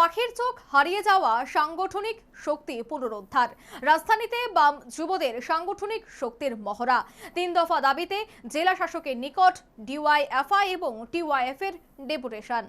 পাখির চোখ হারিয়ে যাওয়া সাংগঠনিক শক্তি পুনরুদ্ধার। রাজধানীতে বাম যুবদের সাংগঠনিক শক্তির মহড়া। তিন দফা দাবিতে জেলা শাসকের নিকট ডিওয়াইএফআই এবং টিওয়াইএফ এর ডেপুটেশন।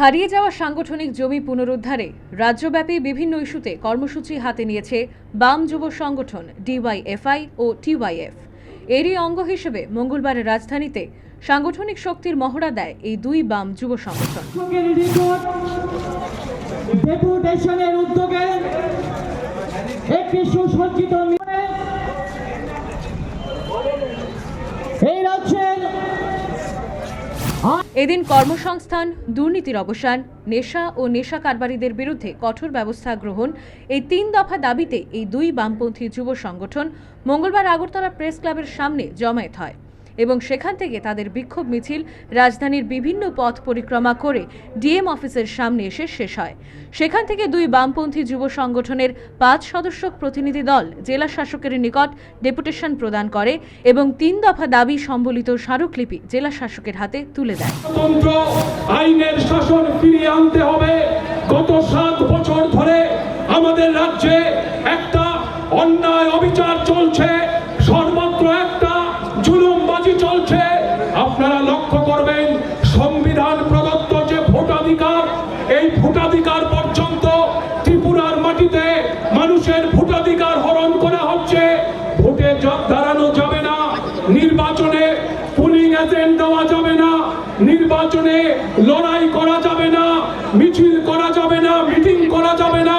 হারিয়ে যাওয়া সাংগঠনিক জমি পুনরুদ্ধারে রাজ্যব্যাপী বিভিন্ন ইস্যুতে কর্মসূচি হাতে নিয়েছে বাম যুব সংগঠন ডিওয়াইএফআই ও টিওয়াইএফ। এরই অঙ্গ হিসেবে মঙ্গলবার রাজধানীতে সাংগঠনিক শক্তির মহড়া দেয় এই দুই বাম যুব সংগঠন। ডেপুটেশনের উদ্যোগে একটি সুসজ্জিত এই রাজ্যের এদিন কর্মসংস্থান দুর্নীতির অবসান নেশা ও নেশা কারবারিদের বিরুদ্ধে কঠোর ব্যবস্থা গ্রহণ এই তিন দফা দাবিতে এই দুই বামপন্থী যুব সংগঠন মঙ্গলবার আগরতলা প্রেস ক্লাবের সামনে জমায়েত হয়। এবং সেখান থেকে তাদের বিক্ষোভ মিছিল রাজধানীর বিভিন্ন পথ পরিক্রমা করে ডিএম অফিসের সামনে এসে শেষ হয়। সেখান থেকে দুই বামপন্থী যুব সংগঠনের পাঁচ সদস্য প্রতিনিধি দল জেলা শাসকের নিকট ডেপুটেশন প্রদান করে এবং তিন দফা দাবি সম্বলিত স্মারকলিপি জেলা শাসকের হাতে তুলে দেয়। আইনের শাসন ফিরিয়ে আনতে হবে। গত সাত বছর ধরে আমাদের রাজ্যে একটা অন্যায় অবিচার চলছে। চলছে, আপনারা লক্ষ্য করবেন, সংবিধান প্রদত্ত যে ভোটাধিকার, এই ভোটাধিকার পর্যন্ত ত্রিপুরার মাটিতে মানুষের ভোটাধিকার হরণ করা হচ্ছে। ভোটে দাঁড়ানো যাবে না, নির্বাচনে পুলিং এজেন্ট দেওয়া যাবে না, নির্বাচনে লড়াই করা যাবে না, মিছিল করা যাবে না, মিটিং করা যাবে না।